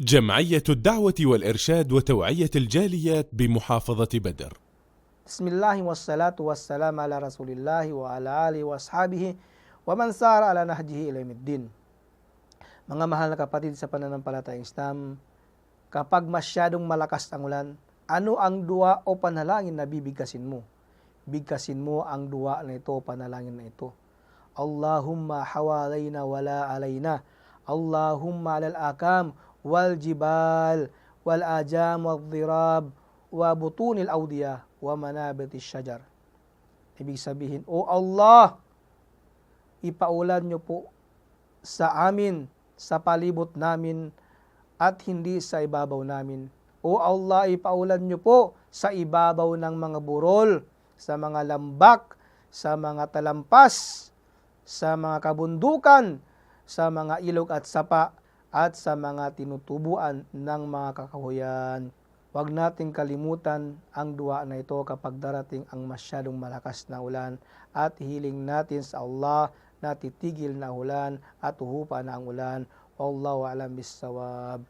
جمعية الدعوة والإرشاد وتوعية الجاليات بمحافظة بدر wassalatu wassalam ala Rasulillah wa ala alihi wa ashabihi wa man sara ala nahjihi ila yaumiddin. Mga mahal na kapatid sa pananampalatayang Islam, kapag masyadong malakas ang ulan, ano ang dua o panalangin na bibigkasin mo? Bigkasin mo ang dua na ito o panalangin na ito. Allahumma hawalayna wala alayna. Allahumma alal akam wal jibal wal ajam dhirab wa butunil awdiya wa manabiti syajar. Ibig sabihin, O Allah, ipaulan nyo po sa amin, sa palibot namin, at hindi sa ibabaw namin. O Allah, ipaulan nyo po sa ibabaw ng mga burol, sa mga lambak, sa mga talampas, sa mga kabundukan, sa mga ilog at sapa, at sa mga tinutubuan ng mga kakahuyan. Huwag nating kalimutan ang dua na ito kapag darating ang masyadong malakas na ulan at hiling natin sa Allah na titigil na ulan at uhupa na ang ulan. Wallahu alam bisawab.